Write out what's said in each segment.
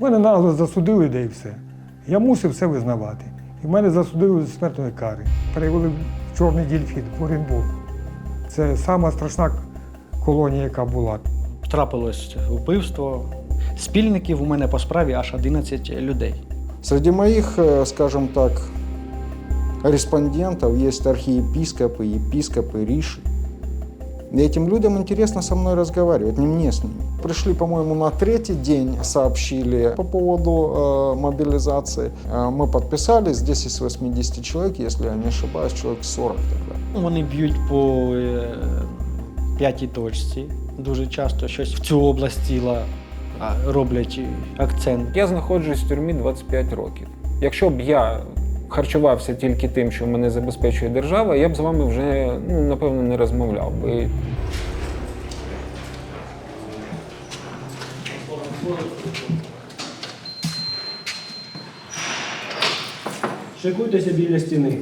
Мене нагло засудили, де і все. Я мусив все визнавати. І мене засудили до смертної кари. Перевели в чорний дільфін, в Оренбург. Це сама страшна колонія, яка була. Трапилось вбивство. Спільників у мене по справі аж 11 людей. Среди моих, э, скажем так, респондентов есть архиепископы, епископы, риши. И этим людям интересно со мной разговаривать, не мне с ними. Пришли, по-моему, на третий день, сообщили по поводу э, мобилизации. Э, мы подписались, здесь из 80 человек, если я не ошибаюсь, человек 40 тогда. Вони б'ють по е, п'ятій точці. Дуже часто щось в цю область тіла а, роблять акцент. Я знаходжусь в тюрмі 25 років. Якщо б я харчувався тільки тим, що мене забезпечує держава, я б з вами вже ну, напевно не розмовляв би. Шикуйтеся біля стіни.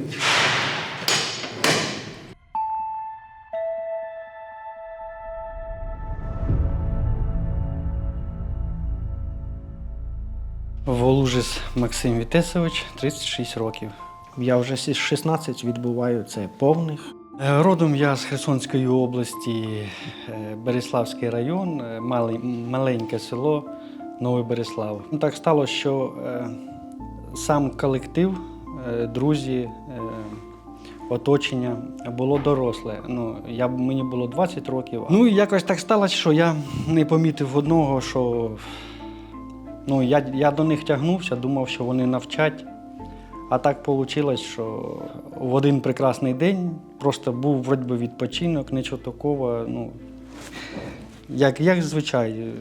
Волужис Максим Вітесович, 36 років. Я вже з 16 відбуваю це повних. Е, Родом я з Херсонської області, е, Береславський район, е, маленьке село Новий Береслав. Ну, Так сталося, що сам колектив, друзі, оточення було доросле. Ну, я, мені було 20 років. Ну якось так сталося, що я не помітив одного, що Ну, я, я до них тягнувся, думав, що вони навчать. А так вийшло, що в один прекрасний день просто був вроді би відпочинок, нічого такого. Ну, як, як звичай,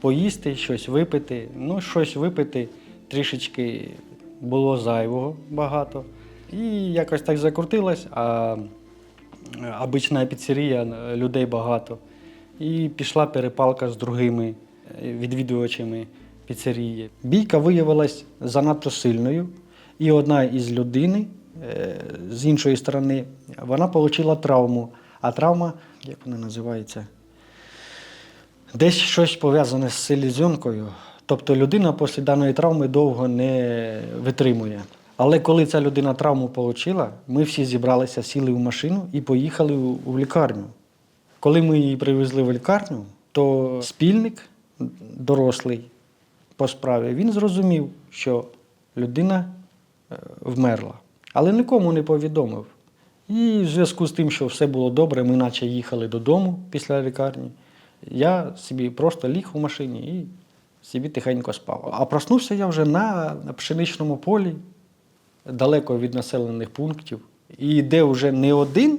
поїсти, щось випити. Ну, щось випити трішечки було зайвого багато. І якось так закрутилось, а обична піцерія, людей багато. І пішла перепалка з другими е, відвідувачами піцерії. Бійка виявилась занадто сильною, і одна із людини е, з іншої сторони вона отримала травму. А травма, як вона називається? Десь щось пов'язане з селезенкою. Тобто людина після даної травми довго не витримує. Але коли ця людина травму отримала, ми всі зібралися, сіли в машину і поїхали у лікарню. Коли ми її привезли в лікарню, то спільник дорослий по справі, він зрозумів, що людина е, вмерла, але нікому не повідомив. І в зв'язку з тим, що все було добре, ми наче їхали додому після лікарні. Я собі просто ліг у машині і собі тихенько спав. А проснувся я вже на, пшеничному полі, далеко від населених пунктів, і де вже не один,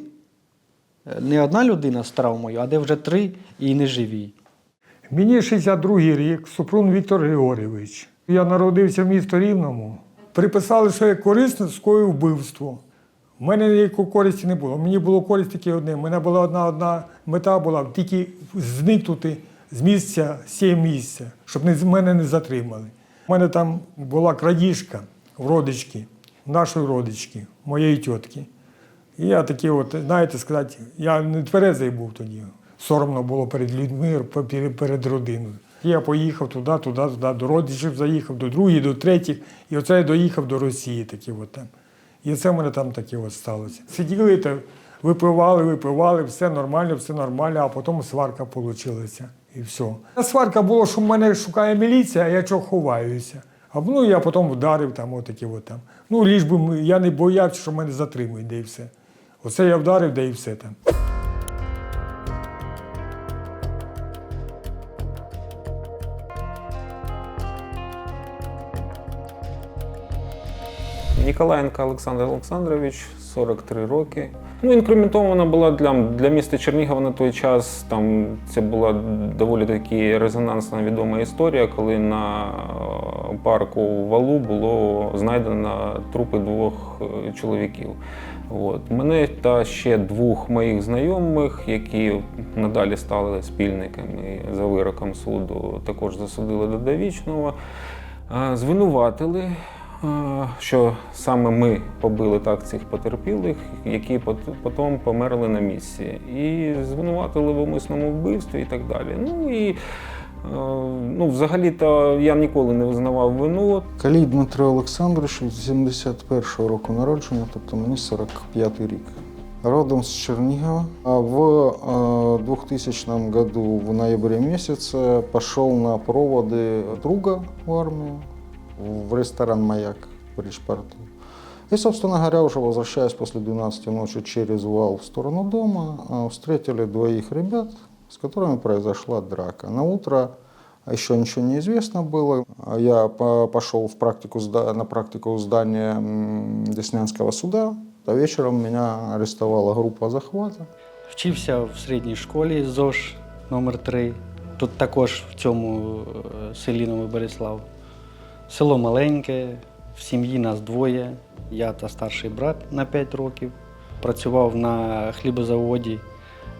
е, не одна людина з травмою, а де вже три і не живі. Мені 62-й рік, Супрун Віктор Григорійович. Я народився в місто Рівному. Приписали, що я корисно скоїв вбивство. У мене ніякої користі не було. Мені було користь тільки одне. У мене була одна одна мета була тільки зникнути з місця, з цієї місця, щоб не, мене не затримали. У мене там була крадіжка в родички, нашої родички, моєї тітки. І я такий, от, знаєте, сказати, я не тверезий був тоді. Соромно було перед людьми, перед- родиною. Я поїхав туди, туди, туди, до родичів заїхав, до других, до третіх. І оце я доїхав до Росії такі от там. І це в мене там таке от сталося. Сиділи, та випивали, випивали, все нормально, все нормально, а потім сварка вийшла. І все. А сварка була, що мене шукає міліція, а я чого ховаюся. А ну я потім вдарив там, отакі от там. Ну, ліж би я не боявся, що мене затримують, де і все. Оце я вдарив, де і все там. Ніколаєнко Олександр Олександрович, 43 роки. Ну, інкрементована була для, для міста Чернігова на той час. Там це була доволі таки резонансна відома історія, коли на е, парку валу було знайдено трупи двох е, чоловіків. От. Мене та ще двох моїх знайомих, які надалі стали спільниками за вироком суду, також засудили до довічного. Е, Звинуватили, що саме ми побили так цих потерпілих, які потім померли на місці. І звинуватили в умисному вбивстві і так далі. Ну і Ну, взагалі-то я ніколи не визнавав вину. Калій Дмитро Олександрович 71-го року народження, тобто мені 45-й рік. Родом з Чернігова. А в э, 2000 году в ноябре месяце пошел на проводы друга в армию, в ресторан «Маяк» в Речпорту. И, собственно говоря, уже возвращаясь после 12 ночи через вал в сторону дома, встретили двоих ребят, с которыми произошла драка. На утро еще ничего не известно было. Я по- пошел в практику, на практику в здание Деснянского суда. А вечером меня арестовала группа захвата. Вчився в середній школі ЗОЖ номер 3 Тут також в цьому е, селі Новий Береслав. Село маленьке, в сім'ї нас двоє. Я та старший брат на 5 років. Працював на хлібозаводі,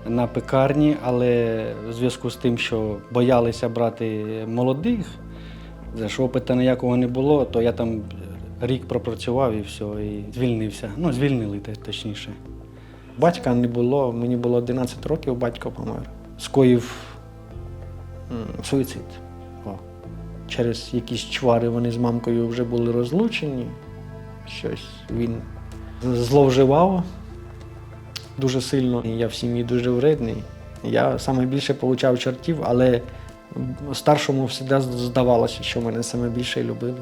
на пекарні, але в зв'язку з тим, що боялися брати молодих, що опиту ніякого не було, то я там рік пропрацював і все, і звільнився. Ну, звільнили точніше. Батька не було, мені було 11 років, батько помер. Скоїв суїцид. Через якісь чвари вони з мамкою вже були розлучені. Щось він зловживав дуже сильно. Я в сім'ї дуже вредний. Я саме більше получав чортів, але старшому завжди здавалося, що мене саме більше любили.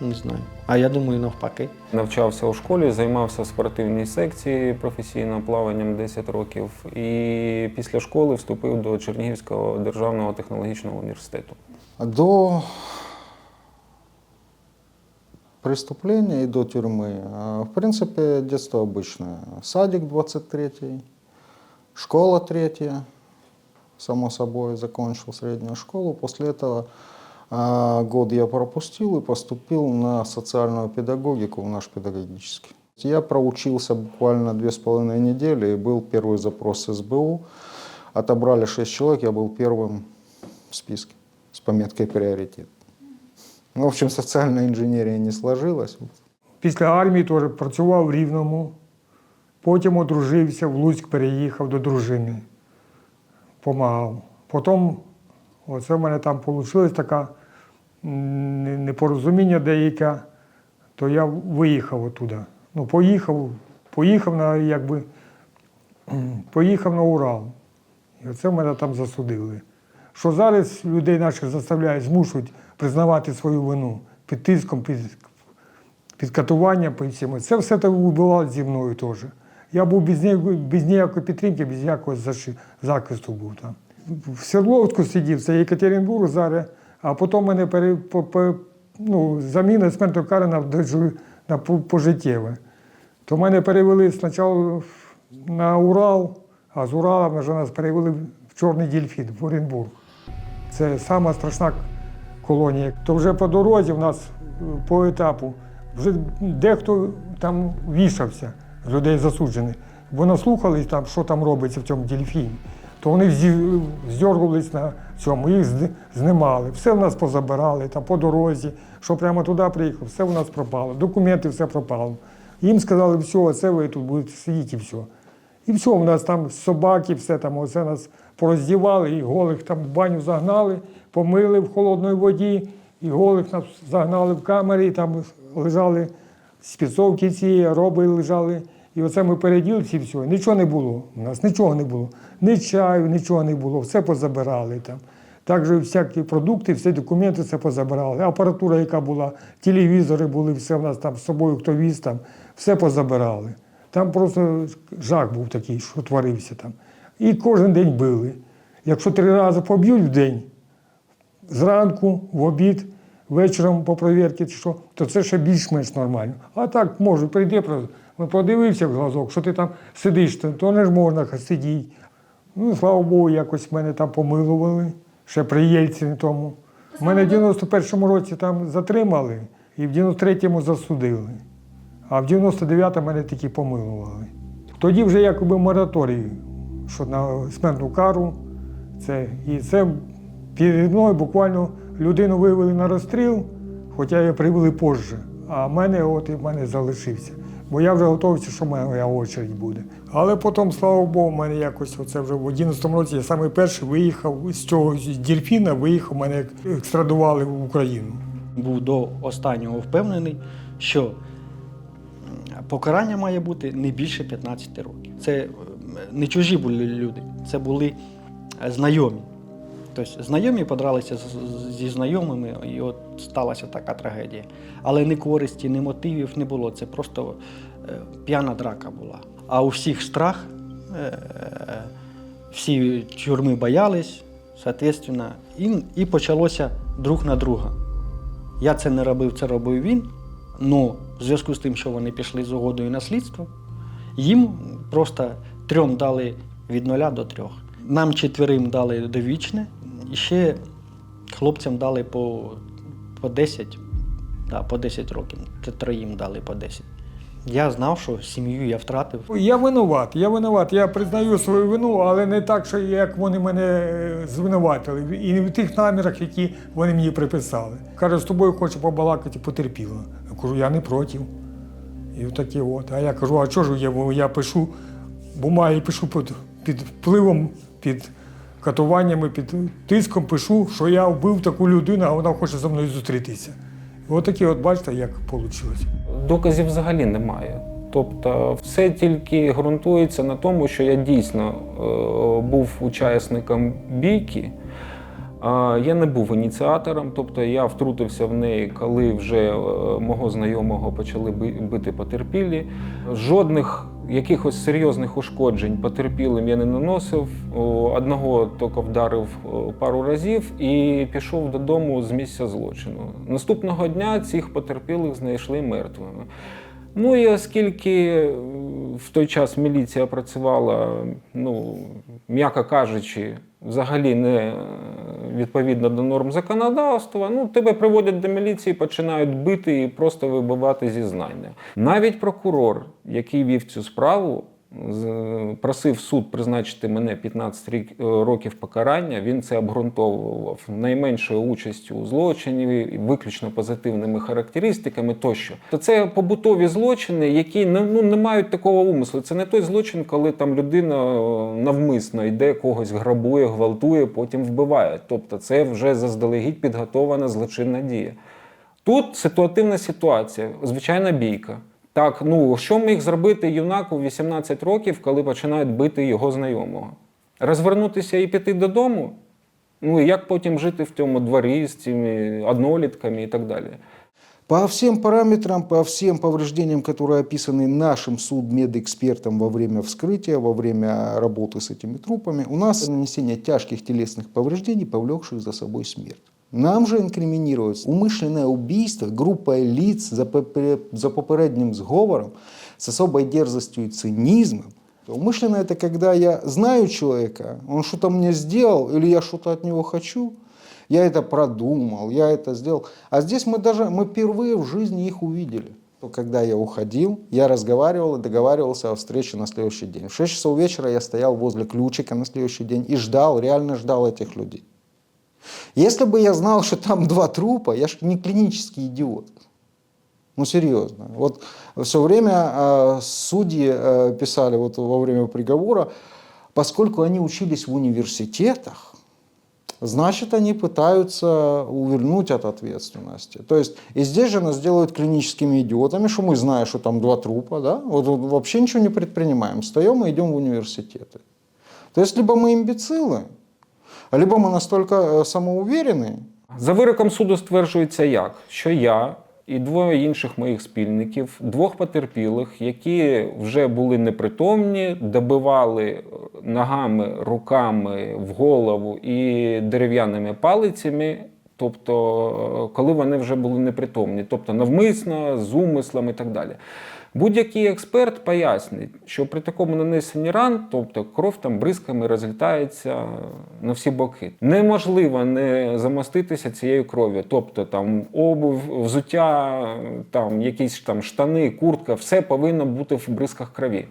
Не знаю. А я думаю, навпаки. Навчався у школі, займався в спортивній секції професійно плаванням 10 років. І після школи вступив до Чернігівського державного технологічного університету. До преступления и до тюрьмы, а, в принципе, детство обычное. Садик 23 школа третья, само собой, закончил среднюю школу. После этого а, год я пропустил и поступил на социальную педагогику в наш педагогический. Я проучился буквально две с половиной недели, и был первый запрос СБУ. Отобрали шесть человек, я был первым в списке с пометкой «приоритет». Ну, в общем, социальная инженерия не сложилась. Після армії теж працював в Рівному, потім одружився, в Луцьк переїхав до дружини, помагав. Потім, оце в мене там вийшло таке непорозуміння деяке, то я виїхав оттуда. Ну, поїхав, поїхав на якби поїхав на Урал. І оце мене там засудили. Що зараз людей наших заставляють, змушують признавати свою вину під тиском, під, під катуванням, під всіми. Це все так відбувалося зі мною теж. Я був без ніякої підтримки, без ніякого захисту був там. В Свердловську сидів, це Єкатеринбург зараз, а потім мене пере, по, по, ну, заміна смертної кари на, на пожиттєве. То мене перевели спочатку на Урал, а з Урала вже нас перевели в Чорний дельфін, в Оренбург. Це сама страшна колонія. То вже по дорозі в нас по етапу вже дехто там вішався людей засуджених. Бо наслухались там, що там робиться в цьому дельфіні. То вони зі- на цьому, їх знімали. Все в нас позабирали там по дорозі, що прямо туди приїхав, все в нас пропало. Документи все пропало. Їм сказали, все, це ви тут будете сидіти і все. І все, у нас там собаки, все там, оце нас пороздівали, і голих там в баню загнали, помили в холодній воді, і голих нас загнали в камери, і там лежали спецовки ці, роби лежали. І оце ми переділися і все. Нічого не було. У нас нічого не було. Ні чаю, нічого не було, все позабирали там. Також всякі продукти, всі документи все позабирали. Апаратура, яка була, телевізори були, все в нас там з собою, хто віз там, все позабирали. Там просто жах був такий, що творився там. І кожен день били. Якщо три рази поб'ють в день, зранку, в обід, вечором по провірці, то це ще більш-менш нормально. А так може, прийде, про- подивився в глазок, що ти там сидиш, то, то не ж можна сидіти. Ну, слава Богу, якось мене там помилували, ще при Єльцині тому. Мене в 91-му році там затримали і в 93-му засудили. А в 99-му мене тільки помилували. Тоді вже якоби мораторій, що на смертну кару. Це, і це перед мною буквально людину вивели на розстріл, хоча її привели позже. А мене от і в мене залишився. Бо я вже готувався, що моя очередь буде. Але потім, слава Богу, в мене якось оце вже в 11-му році я саме перший виїхав з цього з Дільфіна, виїхав, мене екстрадували в Україну. Був до останнього впевнений, що покарання має бути не більше 15 років. Це е, не чужі були люди, це були е, знайомі. Тобто знайомі подралися зі знайомими, і от сталася така трагедія. Але ні користі, ні мотивів не було. Це просто е, п'яна драка була. А у всіх страх, е, всі тюрми боялись, і, і почалося друг на друга. Я це не робив, це робив він. Ну, в зв'язку з тим, що вони пішли з угодою на слідство, їм просто трьом дали від нуля до трьох. Нам четверим дали довічне, і ще хлопцям дали по, по 10, да, по 10 років. Це троїм дали по 10. Я знав, що сім'ю я втратив. Я винуват, я винуват. Я признаю свою вину, але не так, що як вони мене звинуватили. І не в тих намірах, які вони мені приписали. Каже, з тобою хочу побалакати потерпіло. Я кажу, я не проти. І отакі от. А я кажу, а чого ж я, я пишу бумаги, пишу під, під впливом, під катуваннями, під тиском пишу, що я вбив таку людину, а вона хоче зі мною зустрітися. І отакі, от бачите, як вийшло. Доказів взагалі немає. Тобто, все тільки ґрунтується на тому, що я дійсно е, був учасником бійки. Я не був ініціатором, тобто я втрутився в неї, коли вже е, мого знайомого почали бити потерпілі. Жодних якихось серйозних ушкоджень потерпілим я не наносив. Одного тільки вдарив пару разів і пішов додому з місця злочину. Наступного дня цих потерпілих знайшли мертвими. Ну і оскільки в той час міліція працювала, ну, м'яко кажучи, взагалі не е, відповідно до норм законодавства, ну, тебе приводять до міліції, починають бити і просто вибивати зізнання. Навіть прокурор, який вів цю справу, просив суд призначити мене 15 рік- е, років покарання. Він це обґрунтовував найменшою участю у злочині, виключно позитивними характеристиками тощо. То це побутові злочини, які не, ну, не мають такого умислу. Це не той злочин, коли там людина е, навмисно йде, когось грабує, гвалтує, потім вбиває. Тобто це вже заздалегідь підготована злочинна дія. Тут ситуативна ситуація, звичайна бійка. Так, ну що міг зробити юнак у 18 років, коли починають бити його знайомого? Розвернутися і піти додому? Ну і як потім жити в цьому дворі з цими однолітками і так далі? По всем параметрам, по всем повреждениям, которые описаны нашим судмедэкспертом во время вскрытия, во время работы с этими трупами, у нас нанесение тяжких телесных повреждений, повлекших за собой смерть. Нам же инкриминируется умышленное убийство группой лиц за, попе- за попередним сговором с особой дерзостью и цинизмом. Умышленно это когда я знаю человека, он что-то мне сделал или я что-то от него хочу, я это продумал, я это сделал. А здесь мы даже, мы впервые в жизни их увидели. Когда я уходил, я разговаривал и договаривался о встрече на следующий день. В 6 часов вечера я стоял возле ключика на следующий день и ждал, реально ждал этих людей. Если бы я знал, что там два трупа, я же не клинический идиот. Ну, серьезно. Вот все время э, судьи э, писали вот во время приговора, поскольку они учились в университетах, значит, они пытаются увернуть от ответственности. То есть, и здесь же нас делают клиническими идиотами, что мы знаем, что там два трупа, да, вот, вот вообще ничего не предпринимаем, встаем и идем в университеты. То есть, либо мы имбецилы, либо мы настолько э, самоуверенные, За вироком суду стверджується як, що я і двоє інших моїх спільників, двох потерпілих, які вже були непритомні, добивали ногами, руками в голову і дерев'яними палицями. Тобто, е, коли вони вже були непритомні, тобто навмисно, з умислом і так далі. Будь-який експерт пояснить, що при такому нанесенні ран, тобто кров там бризками розлітається на всі боки. Неможливо не замоститися цією кров'ю. Тобто там обув, взуття, там якісь там штани, куртка, все повинно бути в бризках крові.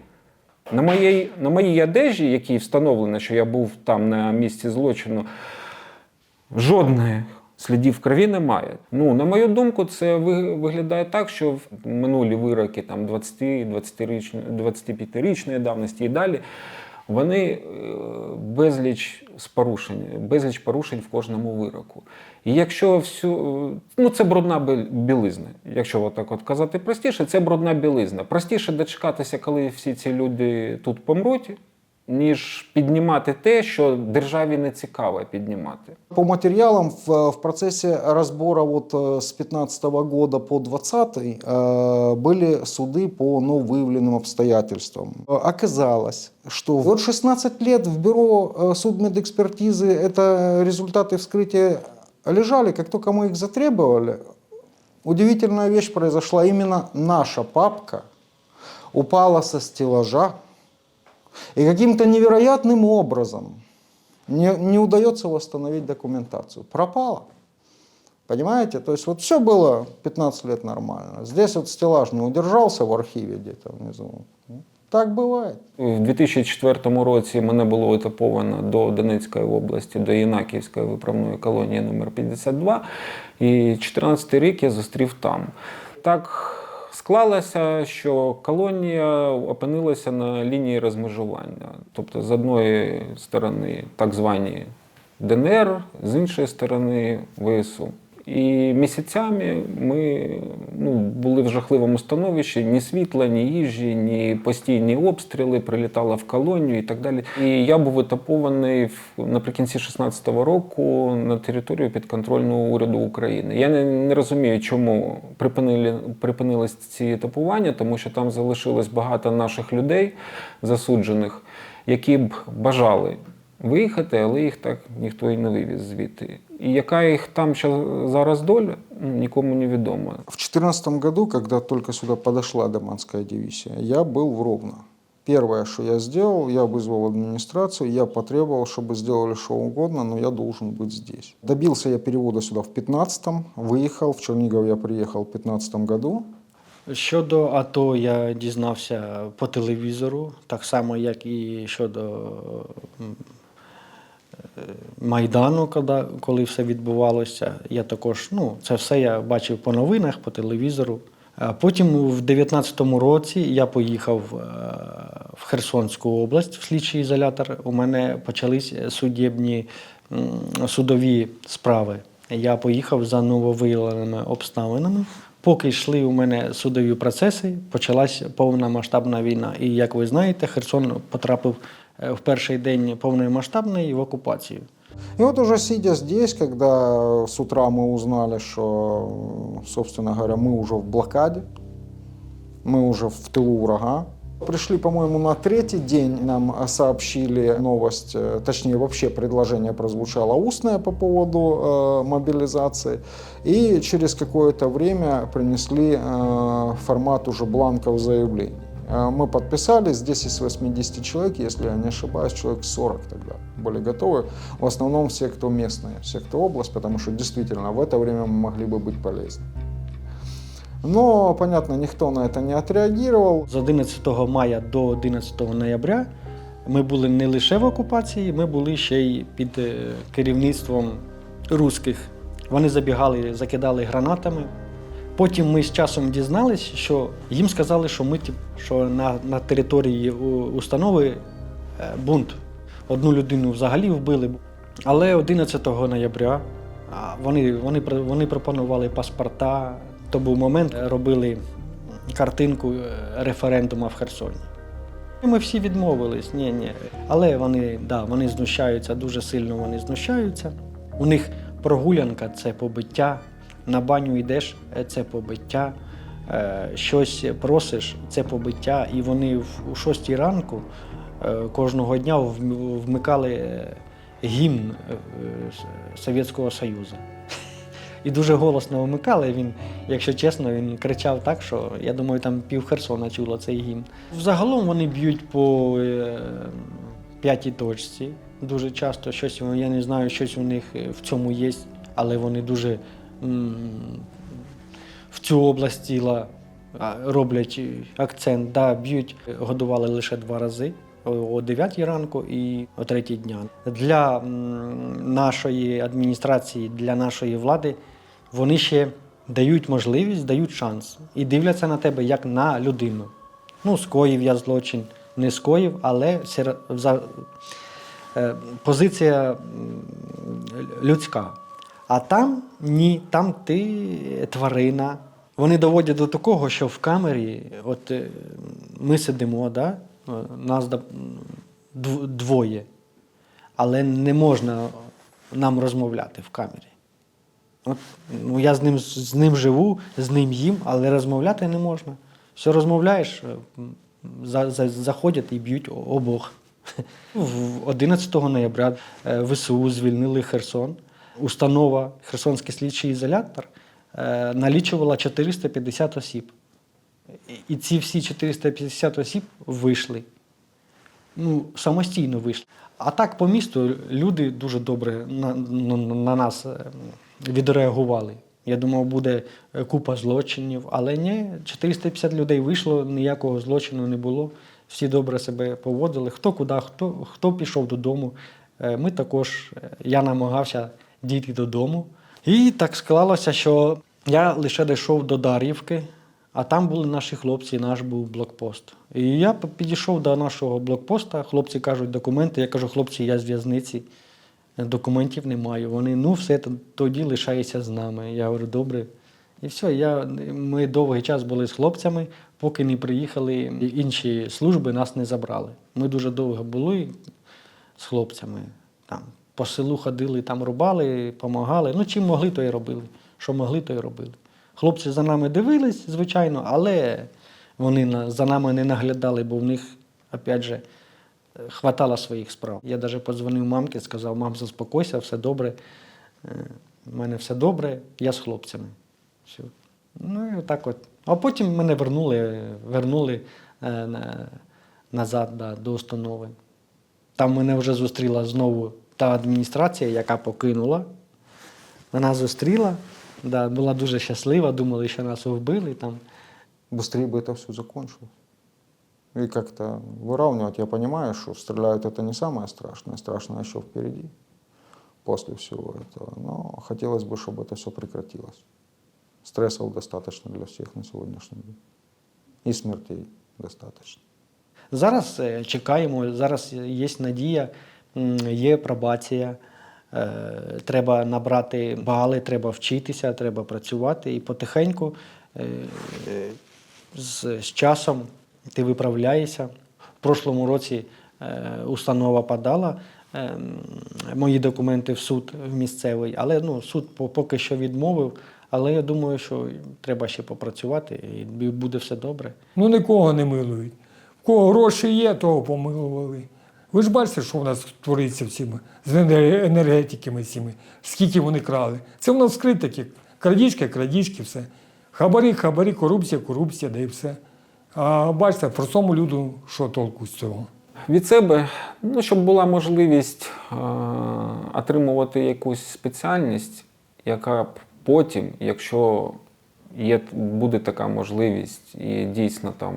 На моїй, на моїй одежі, якій встановлено, що я був там на місці злочину, жодних Слідів крові немає. Ну, на мою думку, це виглядає так, що в минулі вироки там 20, 20 25-річної давності і далі, вони е, безліч порушень, безліч порушень в кожному вироку. І якщо всю, ну це брудна білизна. Якщо отак от казати простіше, це брудна білизна. Простіше дочекатися, коли всі ці люди тут помруть, ніж піднімати те, що державі не цікаво піднімати. По материалам в, в процессе разбора вот э, с 15 года по 20 э, были суды по нововыявленным обстоятельствам. Э, Оказалось, что вот 16 лет в бюро э, судмедэкспертизы это результаты вскрытия лежали, как только мы их затребовали, удивительная вещь произошла. Именно наша папка упала со стеллажа и каким-то невероятным образом не, не удается восстановить документацию. Пропала. Понимаете? То есть вот все было 15 лет нормально. Здесь вот стеллаж не удержался в архиве где-то внизу. Ну, Так бывает. У 2004 році мене було етаповано до Донецької області, до Єнаківської виправної колонії номер 52 І 14 рік я зустрів там. Так склалося, що колонія опинилася на лінії розмежування. Тобто, з одної сторони, так звані ДНР, з іншої сторони ВСУ. І місяцями ми ну, були в жахливому становищі, ні світла, ні їжі, ні постійні обстріли, прилітала в колонію і так далі. І я був етапований наприкінці 16-го року на територію підконтрольного уряду України. Я не, не розумію, чому припинили, припинились ці етапування, тому що там залишилось багато наших людей, засуджених, які б бажали виїхати, але їх так ніхто і не вивіз звідти. І яка їх там ще зараз доля, ну, нікому не відомо. В 2014 году, когда только сюда подошла Даманская дивизия, я был в Ровно. Первое, что я сделал, я вызвал администрацию, я потребовал, чтобы сделали что угодно, но я должен быть здесь. Добился я перевода сюда в 15-м, выехал, в Чернигов я приехал в 15 году. Щодо АТО я дізнався по телевізору, так само, як і щодо м, е, Майдану, коли, все відбувалося. Я також, ну, це все я бачив по новинах, по телевізору. Потім в 19-му році я поїхав е, в Херсонську область в слідчий ізолятор. У мене почались судебні судові справи. Я поїхав за нововиявленими обставинами. Поки йшли у мене судові процеси, почалась повномасштабна війна. І як ви знаєте, Херсон потрапив в перший день повномасштабної в окупацію. И вот уже сидя здесь, когда с утра мы узнали, что, собственно говоря, мы уже в блокаде, мы уже в тылу врага. Пришли, по-моему, на третий день нам сообщили новость, э, точнее вообще предложение прозвучало устное по поводу э, мобилизации. И через какое-то время принесли э, формат уже бланков заявлений. Э, Мы подписали, здесь из 80 человек, если я не ошибаюсь, человек 40 тогда были готовы. В основном все, кто местные, все, кто область, потому что действительно в это время мы могли бы быть полезны. Но, понятно, никто на это не отреагировал. З 11 мая до 11 ноября ми були не лише в окупації, ми були ще й під е, керівництвом русських. Вони забігали, закидали гранатами. Потім ми з часом дізналися, що їм сказали, що ми що на, на території установи е, бунт. Одну людину взагалі вбили. Але 11 ноября вони, вони, вони пропонували паспорта. То був момент, е, робили картинку е, референдуму в Херсоні. Ми всі відмовились, ні, ні. Але вони, да, вони знущаються, дуже сильно вони знущаються. У них прогулянка це побиття, на баню йдеш, е, це побиття, е, щось просиш, це побиття. І вони у 6 ранку е, кожного дня вмикали гімн Совєтського Союзу. І дуже голосно вмикали. Він, якщо чесно, він кричав так, що я думаю, там пів Херсона чуло цей гімн. Взагалом вони б'ють по п'ятій точці. Дуже часто щось, я не знаю, щось у них в цьому є, але вони дуже в цю область тіла роблять акцент. Да, б'ють, годували лише два рази. о 9 ранку і о 3 дня. Для нашої адміністрації, для нашої влади вони ще дають можливість, дають шанс і дивляться на тебе як на людину. Ну, скоїв я злочин, не скоїв, але е, позиція людська. А там ні, там ти тварина. Вони доводять до такого, що в камері, от е, ми сидимо, да? е, нас двоє, але не можна нам розмовляти в камері. От, ну, я з ним, з ним живу, з ним їм, але розмовляти не можна. Все розмовляєш, е, за, за, заходять і б'ють обох. В 11 ноября е, ВСУ звільнили Херсон. Установа Херсонський слідчий ізолятор е, налічувала 450 осіб. І- ці всі 450 осіб вийшли. Ну, самостійно вийшли. А так по місту люди дуже добре на, на, на нас е, відреагували. Я думав, буде е, купа злочинів, але ні, 450 людей вийшло, ніякого злочину не було. Всі добре себе поводили. Хто куди, хто, хто пішов додому. Ми також, я намагався дійти додому. І так склалося, що я лише дійшов до Дар'ївки, а там були наші хлопці, наш був блокпост. І я підійшов до нашого блокпоста. Хлопці кажуть документи. Я кажу, хлопці, я з в'язниці, документів не маю. Вони, ну все, тоді лишається з нами. Я говорю, добре. І все, я, ми довгий час були з хлопцями, поки не приїхали інші служби, нас не забрали. Ми дуже довго були з хлопцями. По селу ходили, там рубали, допомагали. Ну, чим могли, то і робили. Що могли, то і робили. Хлопці за нами дивились, звичайно, але вони за нами не наглядали, бо в них, опять же, е, хватало своїх справ. Я навіть подзвонив мамці, сказав, мам, заспокойся, все добре. Е, У мене все добре, я з хлопцями. Все. Ну і отак от. А потім мене вернули, вернули е, на- назад да, до установи. Там мене вже зустріла знову та адміністрація, яка покинула. Вона зустріла, да, була дуже щаслива, думали, що нас вбили там. Быстрее бы это все закончилось. И как-то выравнивать, я понимаю, что стреляют это не самое страшное, страшное еще впереди, после всего этого. Но хотелось бы, чтобы это все прекратилось. Стрессов достаточно для всех на сегодняшний день. И смертей достаточно. Зараз е, чекаємо, зараз є надія, м, є пробація. е, Треба набрати бали, треба вчитися, треба працювати і потихеньку е, з, часом ти виправляєшся. В прошлому році е, установа подала мої документи в суд в місцевий, але ну, суд поки що відмовив. Але я думаю, що треба ще попрацювати і буде все добре. Ну нікого не милують. В кого гроші є, того помилували. Ви ж бачите, що в нас твориться всіми з енергетиками цими, скільки вони крали. Це в нас вскритики. Крадіжки, крадіжки, все. Хабарі, хабарі, корупція, корупція, да і все. А бачите, простому люду, що толку з цього? Від себе, ну, щоб була можливість е, отримувати якусь спеціальність, яка б потім, якщо є, буде така можливість і дійсно там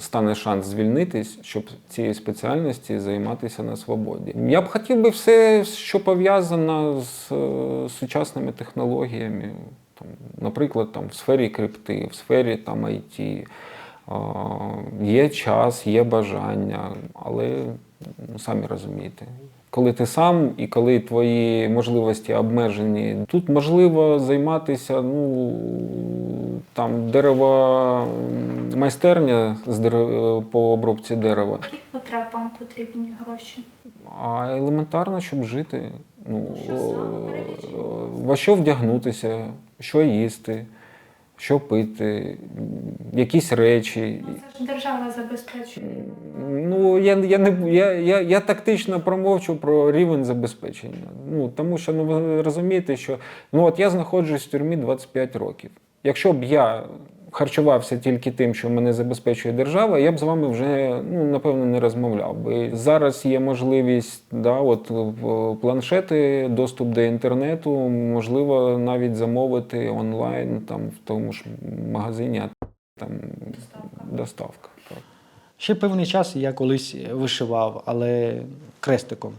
стане шанс звільнитись, щоб цією спеціальності займатися на свободі. Я б хотів би все, що пов'язано з е, сучасними технологіями, там, наприклад, там, в сфері крипти, в сфері там, IT. Є час, є бажання, але ну, самі розумієте. Коли ти сам і коли твої можливості обмежені, тут можливо займатися ну, там дерево майстерня з дерев- по обробці дерева. Яких потреб вам потрібні гроші? А елементарно, щоб жити. Ну, Що саме? о, во що вдягнутися, що їсти, що пити, якісь речі. Ну, це ж держава забезпечує. Ну, я, я, не, я, я, я тактично промовчу про рівень забезпечення. Ну, тому що ну, ви розумієте, що ну, от я знаходжусь в тюрмі 25 років. Якщо б я харчувався тільки тим, що мене забезпечує держава, я б з вами вже ну, напевно не розмовляв. би. Зараз є можливість, да, от планшети, доступ до інтернету, можливо, навіть замовити онлайн там, в тому ж магазині, а там Доставка. доставка. Так. Ще певний час я колись вишивав, але крестиком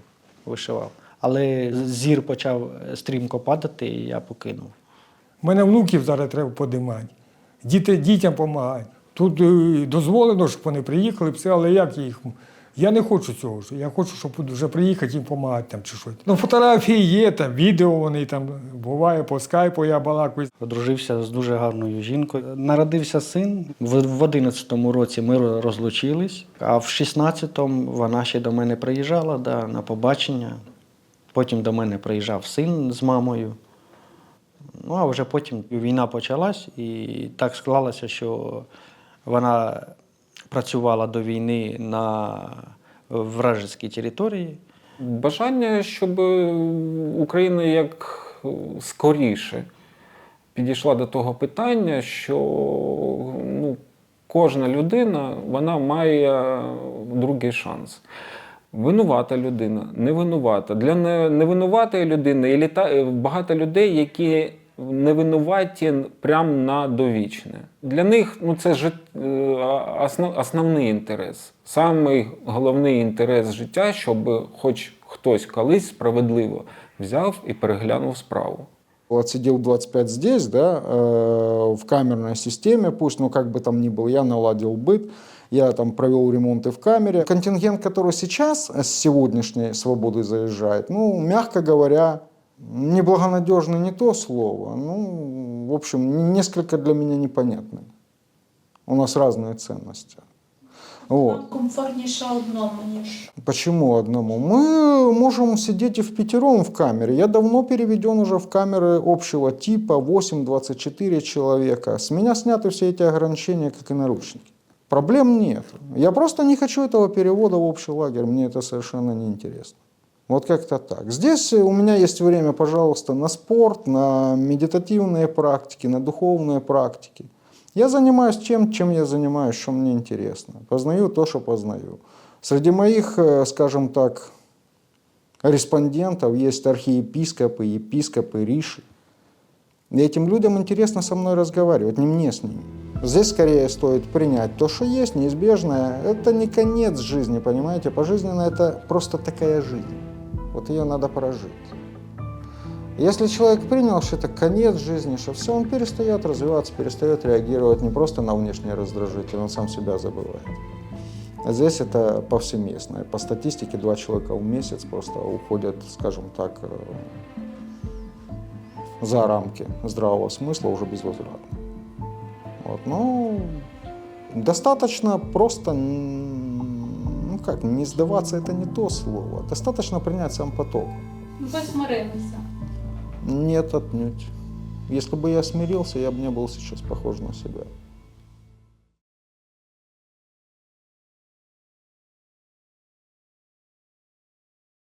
вишивав. Але зір почав стрімко падати, і я покинув. У мене внуків зараз треба подимати. Діти, дітям допомагати. Тут е, дозволено, щоб вони приїхали, все, але як їх? Я не хочу цього. Я хочу, щоб вже приїхати їм допомагати там чи щось. Ну, фотографії є, там, відео вони там буває по скайпу, я балакаю. Одружився з дуже гарною жінкою. Народився син. В в 11-му році ми розлучились, а в 16-му вона ще до мене приїжджала да, на побачення. Потім до мене приїжджав син з мамою. Ну, а вже потім війна почалась, і так склалося, що вона працювала до війни на вражеській території. Бажання, щоб Україна як скоріше підійшла до того питання, що ну, кожна людина вона має другий шанс. Винувата людина, не винувата. Для невинуватої людини і багато людей, які не винуваті прямо на довічне. Для них ну, це жит... е, основ... основний інтерес. Самий головний інтерес життя, щоб хоч хтось колись справедливо взяв і переглянув справу. Отсидел 25 здесь, да, э, в камерной системе, пусть, ну как бы там ни был, я наладил быт, я там провел ремонты в камере. Контингент, который сейчас с сегодняшней свободы заезжает, ну, мягко говоря, неблагонадежный не то слово, ну, в общем, несколько для меня непонятный. У нас разные ценности. Вот. Комфортніше одному, ніж Почему одному? Мы можем сидеть и в пятером в камере. Я давно переведен уже в камеры общего типа, 8-24 человека. С меня сняты все эти ограничения, как и наручники. Проблем нет. Я просто не хочу этого перевода в общий лагерь, мне это совершенно неинтересно. Вот как-то так. Здесь у меня есть время, пожалуйста, на спорт, на медитативные практики, на духовные практики. Я занимаюсь тем, чем я занимаюсь, что мне интересно. Познаю то, что познаю. Среди моих, э, скажем так, респондентов есть архиепископы, епископы, риши. И этим людям интересно со мной разговаривать, не мне с ними. Здесь скорее стоит принять то, что есть, неизбежное. Это не конец жизни, понимаете? Пожизненно это просто такая жизнь. Вот ее надо прожить. Если человек принял, что это конец жизни, что все, он перестает развиваться, перестает реагировать не просто на внешние раздражители, он сам себя забывает. А здесь это повсеместно. По статистике два человека в месяц просто уходят, скажем так, э, за рамки здравого смысла уже безвозвратно. Вот, ну, достаточно просто, ну как, не сдаваться это не то слово. Достаточно принять сам поток. ви смирилися. Нет, отнюдь. Если бы я смирился, я бы не был сейчас похож на себя.